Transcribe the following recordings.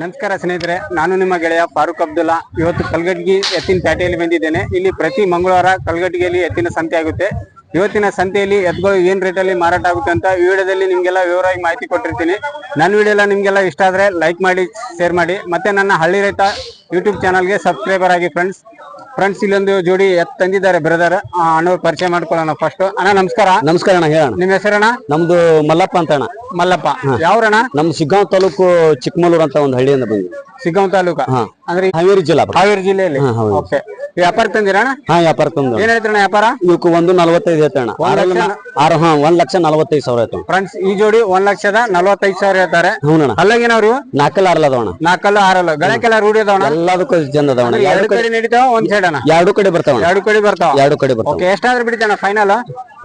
ನಮಸ್ಕಾರ ಸ್ನೇಹಿತರೆ, ನಾನು ನಿಮ್ಮ ಗೆಳೆಯ ಫಾರೂಕ್ ಅಬ್ದುಲ್ಲಾ. ಇವತ್ತು ಕಲ್ಗಡ್ಗಿ ಎತ್ತಿನ ಪೇಟೆಯಲ್ಲಿ ಬಂದಿದ್ದೇನೆ. ಇಲ್ಲಿ ಪ್ರತಿ ಮಂಗಳವಾರ ಕಲ್ಗಡ್ಗಿಯಲ್ಲಿ ಎತ್ತಿನ ಸಂತೆ ಆಗುತ್ತೆ. ಇವತ್ತಿನ ಸಂತೆಯಲ್ಲಿ ಎತ್ತುಗಳು ಏನ್ ರೇಟಲ್ಲಿ ಮಾರಾಟ ಆಗುತ್ತೆ ಅಂತ ಈ ವಿಡಿಯೋದಲ್ಲಿ ನಿಮ್ಗೆಲ್ಲ ವಿವರವಾಗಿ ಮಾಹಿತಿ ಕೊಟ್ಟಿರ್ತೀನಿ. ನನ್ನ ವಿಡಿಯೋ ಎಲ್ಲ ನಿಮ್ಗೆಲ್ಲ ಇಷ್ಟ ಆದ್ರೆ ಲೈಕ್ ಮಾಡಿ, ಶೇರ್ ಮಾಡಿ. ಮತ್ತೆ ನನ್ನ ಹಳ್ಳಿ ರೈತ ಯೂಟ್ಯೂಬ್ ಚಾನಲ್ಗೆ ಸಬ್ಸ್ಕ್ರೈಬರ್ ಆಗಿ ಫ್ರೆಂಡ್ಸ್ ಫ್ರೆಂಡ್ಸ್ ಇಲ್ಲೊಂದು ಜೋಡಿ ಎತ್ತು ತಂದಿದ್ದಾರೆ ಬ್ರದರ್ ಅಣ್ಣ ಪರಿಚಯ ಮಾಡ್ಕೊಳ್ಳೋಣ ಫಸ್ಟ್ ಅಣ್ಣ ನಮಸ್ಕಾರ. ನಮಸ್ಕಾರ ಅಣ್ಣ ಹೇಳಣ್ಣ. ನಿಮ್ಮ ಹೆಸರಣ್ಣ? ನಮ್ದು ಮಲ್ಲಪ್ಪ ಅಂತ ಅಣ್ಣ. ಮಲ್ಲಪ್ಪ. ಯಾವ್ರಣ್ಣ? ನಮ್ ಸಿಗ್ಗಾಂವ್ ತಾಲೂಕು ಚಿಕ್ಕಮಗಳೂರು ಅಂತ ಒಂದು ಹಳ್ಳಿಯಿಂದ ಬಂದ್ವಿ. ಸಿಗ್ಗಾಂವ್ ತಾಲೂಕ? ಹಾ. ಅಂದ್ರೆ ಹಾವೇರಿ ಜಿಲ್ಲಾ ಬರ್ತದೆ. ಹಾವೇರಿ ಜಿಲ್ಲೆಯಲ್ಲಿ? ಹಾ, ಹೌದು. ಓಕೆ ವ್ಯಾಪಾರ ತಂದಿರಣ್ಣ ಹಾ ವ್ಯಾಪಾರ ತಂದು ಏನ್ ಹೇಳ್ತಾರಣ್ಣ ವ್ಯಾಪಾರ? ಇವಕ್ಕೆ ಒಂದು ನಲವತ್ತೈದು ಐತೆ ಅಣ್ಣ. ಆರಲ್ಲಿ ನಾ- ಆರು ಹಾ ಒಂದ್ ಲಕ್ಷ ನಲವತ್ತೈದು ಸಾವಿರ ಆಯ್ತು. ಫ್ರೆಂಡ್ಸ್ ಈ ಜೋಡಿ ಒಂದ್ ಲಕ್ಷದ ನಲವತ್ತೈದು ಸಾವಿರ ಹೇಳ್ತಾರೆ. ಹೌನಣ್ಣ ಅಲ್ಲಾಗೇನವ್ರು ನಾಲ್ಕಲ್ಲ ಆರಲ್ಲ ಅದಾವಣ್ಣ ನಾಲ್ಕಲ್ಲ ಆರಲ್ಲ. ಗಳಕ್ಕೆಲ್ಲ ರೂಢಿ ಅದಾವಣ ಎಲ್ಲದಕ್ಕೂ ಅದಾವಣ್ಣ ಎರಡು ಎರಡು ಕಡೆ ನಡೀತಾವ ಒಂದ್ ಸೈಡ್ ಎರಡು ಕಡೆ ಬರ್ತಾವ ಎರಡು ಕಡೆ ಬರ್ತಾವ. ಎರಡು ಕಡೆ ಬರ್ತಾವ. ಓಕೆ ಎಷ್ಟಾದ್ರೂ ಬಿಡ್ತಾನ ಫೈನಲ್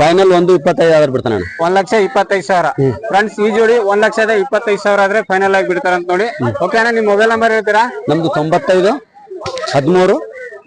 ಫೈನಲ್ ಒಂದು ಇಪ್ಪತ್ತೈದು ಆದ್ರೆ ಬಿಡ್ತಾನ ಒಂದ್ ಲಕ್ಷ ಇಪ್ಪತ್ತೈದು ಸಾವಿರ. ಫ್ರೆಂಡ್ಸ್ ಈ ಜೋಡಿ ಒಂದ್ ಲಕ್ಷದ ಇಪ್ಪತ್ತೈದು ಸಾವಿರ ಆದ್ರೆ ಫೈನಲ್ ಆಗಿ ಬಿಡ್ತಾರ ಅಂತ ನೋಡಿ. ಓಕೆ ಅಣ್ಣ ನಿಮ್ ಮೊಬೈಲ್ ನಂಬರ್ ಹೇಳ್ತೀರಾ? ನಮ್ದು ತೊಂಬತ್ತೈದು ಹದಿಮೂರು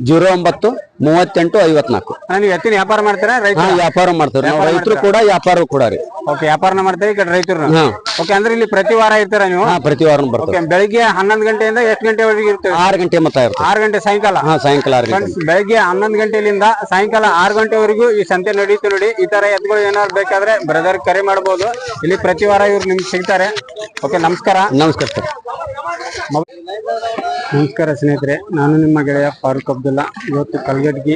ಜೀರೋ ಒಂಬತ್ತು ಮೂವತ್ತೆಂಟು ಐವತ್ನಾಲ್ಕು. ನೀವು ಎತ್ತಿನ ವ್ಯಾಪಾರ ಮಾಡ್ತೀರಾ? ರೈತ ಹಾ ವ್ಯಾಪಾರ ಮಾಡ್ತಾರೆ ನಾವು ರೈತರು ಕೂಡ ವ್ಯಾಪಾರ ಕೂಡ ರೀ. ಓಕೆ ವ್ಯಾಪಾರನ ಮಾಡ್ತಾರೆ ಈ ಕಡೆ ರೈತರು ಹಾ. ಓಕೆ ಅಂದ್ರೆ ಇಲ್ಲಿ ಪ್ರತಿ ವಾರ ಇರ್ತೀರಾ ನೀವು? ಹಾ ಪ್ರತಿ ವಾರ ಬರ್ತೇವೆ. ಓಕೆ ಬೆಳಿಗ್ಗೆ ಹನ್ನೊಂದು ಗಂಟೆಯಿಂದ ಎಷ್ಟು ಗಂಟೆವರೆಗೆ ಇರ್ತೀವಿ ಆರು ಗಂಟೆ ಮತ್ತ ಆರು ಗಂಟೆ ಸಾಯಂಕಾಲ? ಹಾ ಸಾಯಂಕಾಲ ಆರು ಗಂಟೆ. ಫ್ರೆಂಡ್ಸ್ ಬೆಳಗ್ಗೆ ಹನ್ನೊಂದು ಗಂಟೆಲಿಂದ ಸಾಯಂಕಾಲ ಆರು ಗಂಟೆವರೆಗೂ ಈ ಸಂತೆ ನಡೀತು ನೋಡಿ. ಈ ತರ ಎತ್ತುಗಳು ಏನಾದ್ರು ಬೇಕಾದ್ರೆ ಬ್ರದರ್ ಕರೆ ಮಾಡಬಹುದು ಇಲ್ಲಿ ಪ್ರತಿ ವಾರ ಇವ್ರು ನಿಮ್ಗೆ ಸಿಗ್ತಾರೆ. ಓಕೆ ನಮಸ್ಕಾರ. ನಮಸ್ಕಾರ ಸರ್. ನಮಸ್ಕಾರ ಸ್ನೇಹಿತರೆ, ನಾನು ನಿಮ್ಮ ಗೆಳೆಯ ಫಾರೂಕ್ ಅಬ್ದುಲ್ಲಾ. ಇವತ್ತು ಕಲ್ಗಡ್ಗಿ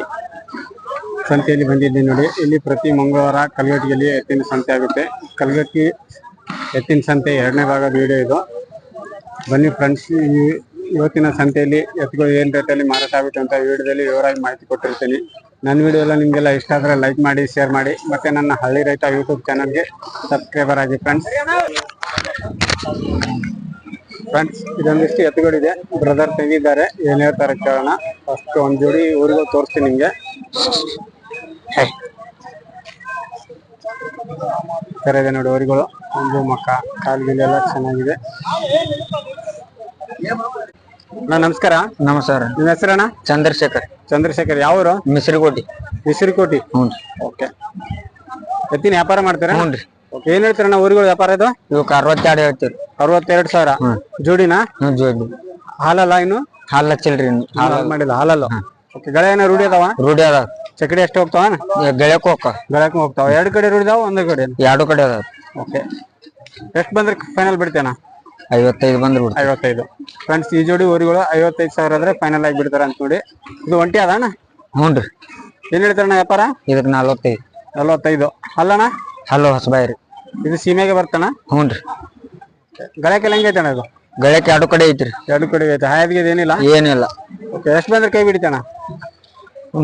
ಸಂತೆಯಲ್ಲಿ ಬಂದಿದ್ದೀನಿ ನೋಡಿ. ಇಲ್ಲಿ ಪ್ರತಿ ಮಂಗಳವಾರ ಕಲ್ಗಟ್ಟಿಗೆಯಲ್ಲಿ ಎತ್ತಿನ ಸಂತೆ ಆಗುತ್ತೆ. ಕಲ್ಗಟ್ಟಿ ಎತ್ತಿನ ಸಂತೆ ಎರಡನೇ ಭಾಗದ ವಿಡಿಯೋ ಇದು. ಬನ್ನಿ ಫ್ರೆಂಡ್ಸ್ ಇವತ್ತಿನ ಸಂತೆಯಲ್ಲಿ ಎತ್ತುಗಳು ಏನು ರೇಟಲ್ಲಿ ಮಾರಾಟ ಆಗುತ್ತೆ ಅಂತ ವಿಡಿಯೋದಲ್ಲಿ ವಿವರವಾಗಿ ಮಾಹಿತಿ ಕೊಟ್ಟಿರ್ತೀನಿ. ನನ್ನ ವಿಡಿಯೋ ಎಲ್ಲ ನಿಮಗೆಲ್ಲ ಇಷ್ಟ ಆದರೆ ಲೈಕ್ ಮಾಡಿ ಶೇರ್ ಮಾಡಿ. ಮತ್ತು ನನ್ನ ಹಳ್ಳಿ ರೈತ ಯೂಟ್ಯೂಬ್ ಚಾನಲ್ಗೆ ಸಬ್ಸ್ಕ್ರೈಬರ್ ಆಗಿ ಫ್ರೆಂಡ್ಸ್ ಫ್ರೆಂಡ್ಸ್ ಇದೊಂದಿಷ್ಟು ಎತ್ತುಗಳಿದೆ. ಬ್ರದರ್ ತಂಗಿದ್ದಾರೆ. ಏನ್ ಹೇಳ್ತಾರೆ ಕೇಳೋಣ. ಫಸ್ಟ್ ಒಂದ್ ಜೋಡಿ ಊರಿಗೂ ತೋರಿಸ್ತೀನಿ ನಿಮ್ಗೆ. ಇದೆ ನೋಡಿ ಊರಿಗಳು. ಒಂದು ಮಕ್ಕ ಕಾಲ್ಗಿಲ್ ಎಲ್ಲ ಚೆನ್ನಾಗಿದೆ. ಅಣ್ಣ ನಮಸ್ಕಾರ. ನಮಸ್ಕಾರ. ನಿಮ್ಮ ಹೆಸರಣ್ಣ? ಚಂದ್ರಶೇಖರ್. ಚಂದ್ರಶೇಖರ್. ಯಾವೂರು ಮಿಸ್ರಿಕೋಟಿ. ಮಿಸ್ರಿಕೋಟಿ. ಹ್ಞೂ ಓಕೆ. ಎತ್ತಿನ ವ್ಯಾಪಾರ ಮಾಡ್ತಾರೆ? ಹ್ಞೂ ಏನ್ ಹೇಳ್ತೀರಣ್ಣ ಊರಿಗಳು ವ್ಯಾಪಾರ ಇದು? ಇವಕ್ಕೆ ಅರವತ್ತೆರಡು ಹೇಳ್ತೀರಿ ಅರವತ್ತೆರಡು ಸಾವಿರ. ಜೋಡಿನಾ? ಹ್ಞೂ ಜೋಡಿ. ಹಾಲಲ್ಲ ಇನ್ನು? ಹಾಲು ಹಚ್ಚಿಲ್ರಿ ಇನ್ನು. ಹಾಲು ಮಾಡಿಲ್ಲ ಹಾಲಲ್ಲ? ಓಕೆ ಗಳೆ ಏನೋ ರೂಢಿ ಅದಾವ? ರೂಢಿ ಅದಾವ. ಚಕಡಿ ಎಷ್ಟು ಹೋಗ್ತಾವ ಗೆಳೆಯಕ್ಕೆ ಹೋಗ ಗಳಕ್ ಹೋಗ್ತಾವ. ಎರಡು ಕಡೆ ರೂಢಿದಾವ ಒಂದ್ ಕಡೆ? ಎರಡು ಕಡೆ ಅದಾವ. ಓಕೆ. ಎಷ್ಟು ಬಂದ್ರೆ ಫೈನಲ್ ಬಿಡ್ತೇನ ಐವತ್ತೈದು ಬಂದ್ರು ಐವತ್ತೈದು. ಫ್ರೆಂಡ್ಸ್ ಈ ಜೋಡಿ ಊರಿಗಳು ಐವತ್ತೈದು ಸಾವಿರ ಆದ್ರೆ ಫೈನಲ್ ಆಗಿ ಬಿಡ್ತಾರ ಅಂತ ನೋಡಿ ಇದು ಒಂಟಿ ಅದಾನ ಹ್ಞೂ ರೀ. ಏನ್ ಹೇಳ್ತಾರಣ್ಣ ವ್ಯಾಪಾರ? ಇದಕ್ಕೆ ನಲ್ವತ್ತೈದು. ನಲ್ವತ್ತೈದು. ಅಲ್ಲಣ್ಣ? ಹಲೋ ಹೊಸಬಾಯಿ ರೀ. ಇದು ಸೀಮೆಗೆ ಬರ್ತಾನ ಹ್ಞೂ ರೀ. ಲಂಗ ಐತಣ ಅದು ಗಳಕ್ಕೆ ಎರಡು ಕಡೆ ಐತ್ರಿ. ಎರಡು ಕಡೆ ಐತೆ. ಹಾಯದ್ಗೆ ಏನಿಲ್ಲ? ಏನಿಲ್ಲ. ಓಕೆ ಎಷ್ಟು ಬಂದ್ರೆ ಕೈ ಬಿಡಿತಾನ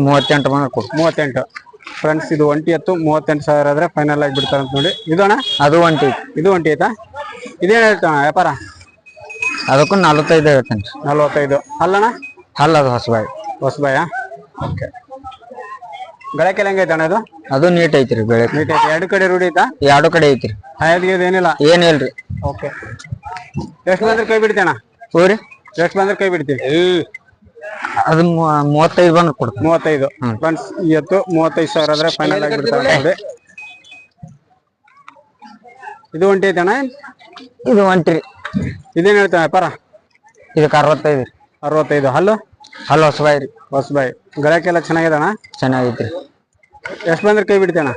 ಮೂವತ್ತೆಂಟು ಮನೆ ಕೊಡು. ಮೂವತ್ತೆಂಟು. ಫ್ರೆಂಡ್ಸ್ ಇದು ಒಂಟಿ ಹತ್ತು ಮೂವತ್ತೆಂಟು ಸಾವಿರ ಆದ್ರೆ ಫೈನಲ್ ಆಗಿ ಬಿಡ್ತಾರೆ ಅಂತ ನೋಡಿ. ಇದು ಅಣ್ಣ ಅದು ಒಂಟಿ ಇದು ಒಂಟಿ ಐತಾ ಇದೇನು ಹೇಳ್ತಾನ ವ್ಯಾಪಾರ? ಅದಕ್ಕೂ ನಲ್ವತ್ತೈದು ಹೇಳ್ತೇನೆ ನಲ್ವತ್ತೈದು. ಅಲ್ಲಣ್ಣ ಅಲ್ಲ ಅದು ಹೊಸಬಾಯಿ. ಹೊಸಬಾಯ? ಓಕೆ ಗಳಕ್ಕೆಲ್ಲ ಹೆಂಗೈತೆ ಅಣ್ಣ ಇದು? ಅದು ನೀಟ್ ಐತ್ರಿ ಬೆಳೆ. ನೀಟ್ ಐತೆ ಎರಡು ಕಡೆ ರೂಢಿ ಐತಾ? ಎರಡು ಕಡೆ ಐತ್ರಿ. ಹಾಯದ್ಗೆ ಏನಿಲ್ಲ? ಏನಿಲ್ರಿ ಓಕೆ ಎಷ್ಟು ಬಂದ್ರೆ ಕೈ ಬಿಡ್ತೇಣ ಹೋರಿ ಎಷ್ಟು ಬಂದ್ರೆ ಕೈ ಬಿಡ್ತೀವಿ? ಅದು ಮೂವತ್ತೈದು ಬಂದ್ರೆ ಕೊಡ್ತೀನಿ. ಮೂವತ್ತೈದು. ಫ್ರೆಂಡ್ಸ್ ಎತ್ತು ಮೂವತ್ತೈದು ಸಾವಿರ ಆದ್ರೆ ಫೈನಲ್ ಆಗಿ ಬಿಡ್ತಾರೆ ನೋಡಿ. ಇದು ಒಂಟಿ ಐತಣ್ಣ ಇದು ಒಂಟ್ರಿ ಇದೇನ್ ಹೇಳ್ತಾನೆ ವ್ಯಾಪಾರ? ಇದಕ್ಕೆ ಅರವತ್ತೈದು ಅರವತ್ತೈದು. ಹಲ್ಲು? ಹಲೋ ಹೊಸಬಾಯಿ ರೀ. ಹೊಸಬಾಯಿ. ಗಳಕ್ಕೆಲ್ಲ ಚೆನ್ನಾಗಿದೆ ಚೆನ್ನಾಗೈತ್ರಿ. ಎಷ್ಟು ಬಂದ್ರೆ ಕೈ ಬಿಡ್ತೇಣ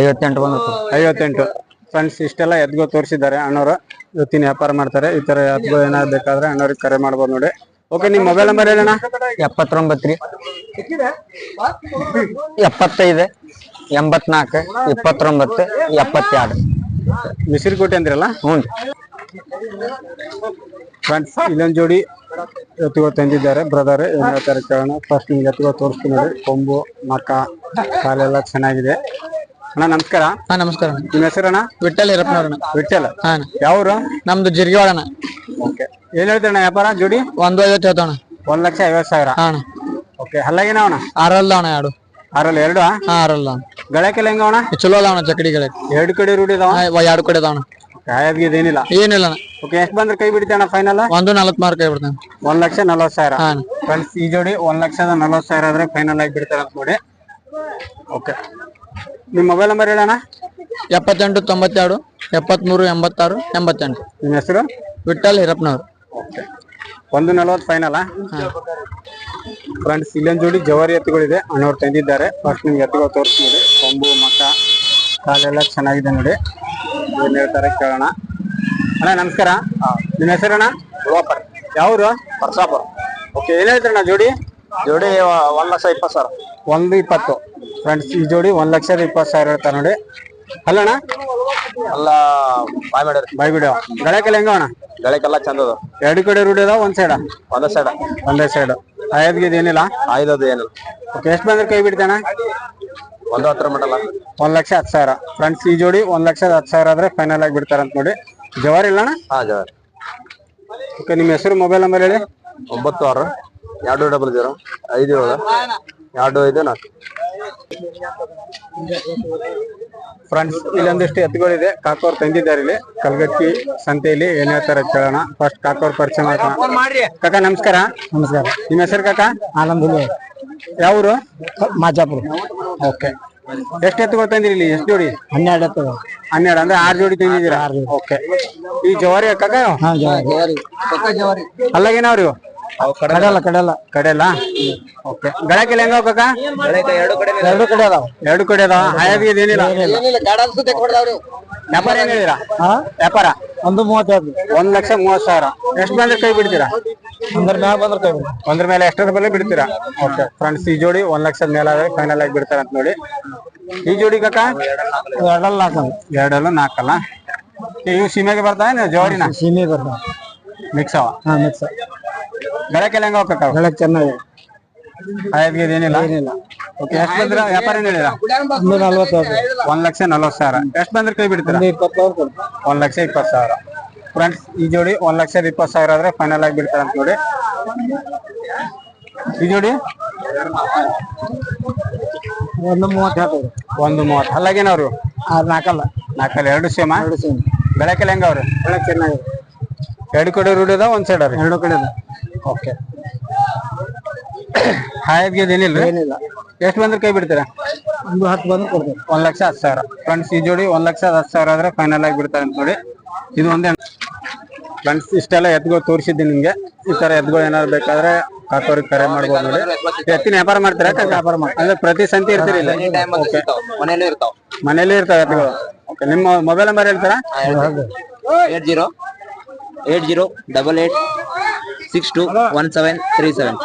ಐವತ್ತೆಂಟು ಕೊಡು ಐವತ್ತೆಂಟು. ಫ್ರೆಂಡ್ಸ್ ಇಷ್ಟೆಲ್ಲ ಎದ್ಗೋ ತೋರಿಸಿದ್ದಾರೆ ಅಣ್ಣವರು. ಇವತ್ತಿನ ವ್ಯಾಪಾರ ಮಾಡ್ತಾರೆ. ಈ ತರ ಎದ್ಗೋ ಏನಾದ್ರು ಬೇಕಾದ್ರೆ ಅಣ್ಣವ್ರಿಗೆ ಕರೆ ಮಾಡ್ಬೋದು ನೋಡಿ. ಓಕೆ ನಿಮ್ಮ ಮೊಬೈಲ್ ನಂಬರ್ ಹೇಳಣ್ಣ? ಎಪ್ಪತ್ತೊಂಬತ್ತು. ರೀ ಎಪ್ಪತ್ತೈದು ಎಂಬತ್ನಾಲ್ಕು ಇಪ್ಪತ್ತೊಂಬತ್ತು ಎಪ್ಪತ್ತೆರಡು. ಮಿಸಿರ್ಕೋಟೆ ಅಂದ್ರಲ್ಲ? ಹ್ಞೂ ಫ್ರೆಂಡ್ಸ್ ಇಲ್ಲೊಂದು ಜೋಡಿ ಎತ್ತುಗಳು ತಂದಿದ್ದಾರೆ ಬ್ರದರ್ ಏನ್ ಹೇಳ್ತಾರೆ ಕೇಳೋಣ. ಫಸ್ಟ್ ನಿಮ್ಗೆ ಎತ್ತುಗಳು ತೋರಿಸ್ತೀನಿ ನೋಡಿ. ಕೊಂಬು ಮಕ್ಕ ಕಾಲೆಲ್ಲ ಚೆನ್ನಾಗಿದೆ. ಅಣ್ಣ ನಮಸ್ಕಾರ. ಹಾ ನಮಸ್ಕಾರ. ನಿಮ್ಮ ಹೆಸರಣ್ಣ? ವಿಠಲ್ ಇರಪ್ಪನವ್ರಣ ವಿಠಲ್ ಹಾ. ಯಾವ್ರು? ನಮ್ದು ಜಿರ್ಗಿವಾಡಣ ಓಕೆ. ಏನ್ ಹೇಳ್ತಾರಣ್ಣ ವ್ಯಾಪಾರ ಜೋಡಿ? ಒಂದು ಐವತ್ತು ಹೇಳ್ತಾವಣ ಒಂದ್ ಲಕ್ಷ ಐವತ್ತು ಸಾವಿರ. ಹಾ. ಅಣ್ಣ ಓಕೆ. ಹಲ್ಲಾಗೇನ ಅವಣ ಆರಲ್ಲ ಅಣ್ಣ ಎರಡು. ಆರಲ್ಲ ಎರಡು ಹಾ ಆರಲ್ಲ ಅಣ್ಣ ಗಳಕ್ಕೆಲ್ಲ ಹೆಂಗ ಅಣ್ಣ ಚಲೋ ಅಲ್ಲ ಅಣ್ಣ ಗಳಕ್ಕೆ. ಎರಡು ಕಡೆ ರೂಢಿ ಇದಾವ ಎರಡು ಕಡೆ ಅದಾವಣ ಕಾಯದ್ಗೆ ಏನಿಲ್ಲ ಓಕೆ ಎಷ್ಟು ಬಂದ್ರೆ ಕೈ ಬಿಡ್ತಾನ ಫೈನಲ್ ಒಂದು ನಲವತ್ತು ಮಾರ್ಕ್ ಕೈ ಬಿಡ್ತಾನೆ ಒಂದ್ ಲಕ್ಷ ನಲ್ವತ್ತು ಸಾವಿರ. ಫ್ರೆಂಡ್ಸ್ ಈ ಜೋಡಿ ಒಂದ್ ಲಕ್ಷದ ನಲ್ವತ್ತು ಸಾವಿರ ಆದ್ರೆ ಫೈನಲ್ ಆಗಿ ಬಿಡ್ತಾರ ಅಂತ ನೋಡಿ. ಓಕೆ ನಿಮ್ಮ ಮೊಬೈಲ್ ನಂಬರ್ ಹೇಳಣ್ಣ? ಎಪ್ಪತ್ತೆಂಟು ತೊಂಬತ್ತೆರಡು ಎಪ್ಪತ್ಮೂರು ಎಂಬತ್ತಾರು ಎಂಬತ್ತೆಂಟು. ನಿಮ್ಮ ಹೆಸರು? ವಿಠಲ್ ಹಿರಪ್ಪನವ್ರು. ಓಕೆ ಒಂದು ನಲವತ್ತು ಫೈನಲ್ ಫ್ರೆಂಡ್ಸ್ ಇಲ್ಲೊಂದು ಜೋಡಿ ಜವಾರಿ ಎತ್ತುಗಳಿದೆ. ಅಣ್ಣವ್ರು ತಂದಿದ್ದಾರೆ. ಫಸ್ಟ್ ನಿಮ್ಗೆ ಎತ್ತುಗಳು ತೋರಿಸ್ತೀನಿ. ನೋಡಿ ಕೊಂಬು ಮಕ ಕಾಲೆಲ್ಲ ಚೆನ್ನಾಗಿದೆ ನೋಡಿ. ಏನ್ ಹೇಳ್ತಾರೆ ಕೇಳೋಣ. ಅಣ್ಣ ನಮಸ್ಕಾರ. ನಿಮ್ಮ ಹೆಸರಣ್ಣ? ಯಾವ್ರು? ಪರ್ಸಾಪುರ ಓಕೆ ಏನ್ ಹೇಳ್ತಾರಣ್ಣ ಜೋಡಿ? ಜೋಡಿ ಒಂದ್ ಲಕ್ಷ ಇಪ್ಪತ್ತು ಸಾವಿರ. ಒಂದು ಇಪ್ಪತ್ತು. ಫ್ರೆಂಡ್ಸ್ ಈ ಜೋಡಿ ಒಂದ್ ಲಕ್ಷದ ಇಪ್ಪತ್ತು ಸಾವಿರ ಹೇಳ್ತಾರೆ ನೋಡಿ. ಅಲ್ಲಣ್ಣ? ಅಲ್ಲ ಬಾಯ್ ಮಾಡ್ಯಾರ ಬಾಯ್ ಬಿಡು ಗಳಕ್ಕೆಲ್ಲ ಹೆಂಗ ಅಣ್ಣ? ಗಳಿಕೆಲ್ಲ ಚಂದ ಅದ ಎರಡು ಕಡೆ ರೂಢಿ ಅದಾವ ಒಂದ್ ಸೈಡ ಒಂದೇ ಸೈಡ್ ಒಂದೇ ಸೈಡ್ ಆಯ್ದಿದ್ ಏನಿಲ್ಲ? ಆಯ್ದದ ಏನಿಲ್ಲ. ಓಕೆ ಎಷ್ಟು ಬಂದ್ರೆ ಕೈ ಬಿಡ್ತಾನ ಒಂದು ಮಟಲ್ಲ ಒಂದ್ ಲಕ್ಷ ಹತ್ತು ಸಾವಿರ. ಫ್ರೆಂಡ್ಸ್ ಈ ಜೋಡಿ ಒಂದ್ ಲಕ್ಷದ ಹತ್ತು ಸಾವಿರ ಆದ್ರೆ ಫೈನಲ್ ಆಗಿ ಬಿಡ್ತಾರಂತ ನೋಡಿ. ಜವಾರಿ ಇಲ್ಲಣ್ಣ ಹಾ ಜವಾರಿ. ಓಕೆ ನಿಮ್ಮ ಹೆಸರು ಮೊಬೈಲ್ ನಂಬರ್ ಹೇಳಿ. ಒಂಬತ್ತು ಆರು ಎರಡು ಡಬಲ್ ಜೀರೋ ಐದು ಏಳು ಎರಡು ಐದು ನಾಲ್ಕು. ಫ್ರೆಂಡ್ಸ್ ಇಲ್ಲೊಂದಿಷ್ಟು ಎತ್ತುಗಳಿದೆ. ಕಾಕೋರ್ ತಂದಿದ್ದಾರೆ ಇಲ್ಲಿ. ಕಲ್ಗಟ್ಟಿ ಸಂತೆಯಲ್ಲಿ ಏನ್ ಹೇಳ್ತಾರೆ ಕೇಳೋಣ. ಫಸ್ಟ್ ಕಾಕೋರ್ ಪರಿಚಯ ಮಾಡ್ಕೋಣ ಕಾಕ ನಮಸ್ಕಾರ. ನಮಸ್ಕಾರ. ನಿಮ್ಮ ಹೆಸರು ಕಾಕ? ಆನಂದ್ ಯಾವ್ರು? ಮಾಜಾಪುರ. ಓಕೆ. ಎಷ್ಟು ಎತ್ತುಗಳು ತಂದಿರಿ ಇಲ್ಲಿ? ಎಷ್ಟು ಜೋಡಿ? ಹನ್ನೆರಡು ಎತ್ತು ಹನ್ನೆರಡು ಅಂದ್ರೆ ಆರು ಜೋಡಿ ತಂದಿದ್ದೀರಾ? ಓಕೆ. ಈ ಜವಾರಿ ಕಾಕ ಹಾ ಕಡಲ. ಕಡೆಲ್ಲ ಓಕೆ. ಗಳಕ್ಕೆಲ್ಲ ಹೆಂಗಾವ್ ಕಾಕ ಎರಡು ಕಡೆ ಅದಾವ ಎರಡು ಕಡೆ ಅದಾವ ಹಾಯಾದಿಗೆ ಏನಿಲ್ಲ. ವ್ಯಾಪಾರ ಏನ್ ಹೇಳಿರಾ ಹಾ ವ್ಯಾಪಾರ? ಒಂದು ಮೂವತ್ತೈದು. ಒಂದ್ ಲಕ್ಷ ಮೂವತ್ ಸಾವಿರ. ಎಷ್ಟ್ ಬಂದ್ರೆ ಕೈ ಬಿಡ್ತೀರಾ? ಒಂದ್ರ ಮೇಲೆ ಬಂದ್ರ ಕೈ ಬಿಡು. ಒಂದ್ರ ಮೇಲೆ ಎಷ್ಟರ ಬೆಲೆ ಬಿಡ್ತೀರಾ? ಓಕೆ. ಫ್ರೆಂಡ್ಸ್ ಈ ಜೋಡಿ ಒಂದ್ ಲಕ್ಷದ ಮೇಲೆ ಫೈನಲ್ ಆಗಿ ಬಿಡ್ತಾರ ಅಂತ ನೋಡಿ. ಈ ಜೋಡಿ ಕಾಕ ಎರಡಲ್ಲ ಹಾಕಲ್ಲ ಎರಡಲ್ಲ ನಾಲ್ಕಲ್ಲ? ಇವು ಸೀಮೆಗೆ ಬರ್ತಾವ ಜೋಡಿನ? ಸೀಮೆ ಬರ್ತಾವ ಮಿಕ್ಸ್ ಅವ? ಹಾ ಮಿಕ್ಸ್ ಗಳಕ್ಕೆಲ್ಲ ಹೆಂಗ ಕಾಕ ಬೆಳಕ್ ಚೆನ್ನಾಗಿ. ಏನಿಲ್ಲ? ಓಕೆ ಎಷ್ಟು ಬಂದ್ರ ವ್ಯಾಪಾರ ಏನ್ ಹೇಳಿರಾ ಒಂದು ನಲ್ವತ್ತೈದು ಒಂದ್ ಲಕ್ಷ ನಲ್ವತ್ ಸಾವಿರ. ಎಷ್ಟು ಬಂದ್ರೆ ಕೈ ಬಿಡ್ತೀರಾ? ಒಂದು ಸಾವಿರ ಕೊಡ್ತಾರೆ ಒಂದ್ ಲಕ್ಷ ಇಪ್ಪತ್ತು ಸಾವಿರ. ಫ್ರೆಂಡ್ಸ್ ಈ ಜೋಡಿ ಒಂದ್ ಲಕ್ಷದ ಇಪ್ಪತ್ತು ಸಾವಿರ ಆದ್ರೆ ಫೈನಲ್ ಆಗಿ ಬಿಡ್ತಾರೆ ಅಂತ ನೋಡಿ. ಈ ಜೋಡಿ? ಒಂದು ಮೂವತ್ತು ಹೇಳ್ತೇವೆ ಒಂದು ಮೂವತ್ತು. ಅಲ್ಲಾಗೇನವ್ರು ಆರು ನಾಲ್ಕಲ್ಲ. ನಾಲ್ಕಲ್ಲ ಎರಡು ಸೇಮ? ಎರಡು ಸೇಮ್. ಬೆಳಕೆಲ್ಲ ಹೆಂಗ ಅವ್ರು? ಬೆಳಕ್ ಚೆನ್ನಾಗಿದೆ ಎರಡು ಕಡೆ ರೂಢಿ ಅದ ಒಂದ್ ಸೈಡ್ ಎರಡು ಕಡೆ ಅದ ಓಕೆ ಹಾಯದ್ಗೆ ಏನಿಲ್ಲ ಏನಿಲ್ಲ. ಎಷ್ಟು ಬಂದ್ರೆ ಕೈ ಬಿಡ್ತೀರಾ? ಒಂದು ಹತ್ತು ಬಂದು ಕೊಡ್ತೇವೆ. ಒಂದ್ ಲಕ್ಷ ಹತ್ತು ಸಾವಿರ. ಫ್ರೆಂಡ್ಸ್ ಈ ಜೋಡಿ ಒಂದ್ ಲಕ್ಷ ಹತ್ತು ಸಾವಿರ ಆದ್ರೆ ಫೈನಲ್ ಆಗಿ ಬಿಡ್ತಾರೆ ಅಂತ ನೋಡಿ. ಇದು ಒಂದೇ ಫ್ರೆಂಡ್ಸ್ ಇಷ್ಟೆಲ್ಲ ಎತ್ಗಳು ತೋರಿಸಿದ್ದೆ ನಿಮ್ಗೆ. ಈ ತರ ಎತ್ಗಳು ಏನಾದ್ರು ಬೇಕಾದ್ರೆ ಕಾಕೋರಿಗೆ ಕರೆ ಮಾಡ್ಬೋದು ನೋಡಿ. ಎತ್ತಿನ ವ್ಯಾಪಾರ ಮಾಡ್ತೀರಾ ವ್ಯಾಪಾರ ಮಾಡಿ ಅಂದ್ರೆ ಪ್ರತಿ ಸಂತಿ ಇರ್ತೀರಿ ಇಲ್ಲ? ಮನೇಲಿ ಇರ್ತಾವ. ಮನೇಲಿ ಇರ್ತಾವೆ ಎತ್ತುಗಳು ಓಕೆ ನಿಮ್ಮ ಮೊಬೈಲ್ ನಂಬರ್ ಹೇಳ್ತಾರ? Eight zero eight zero double eight six two one seven three seven.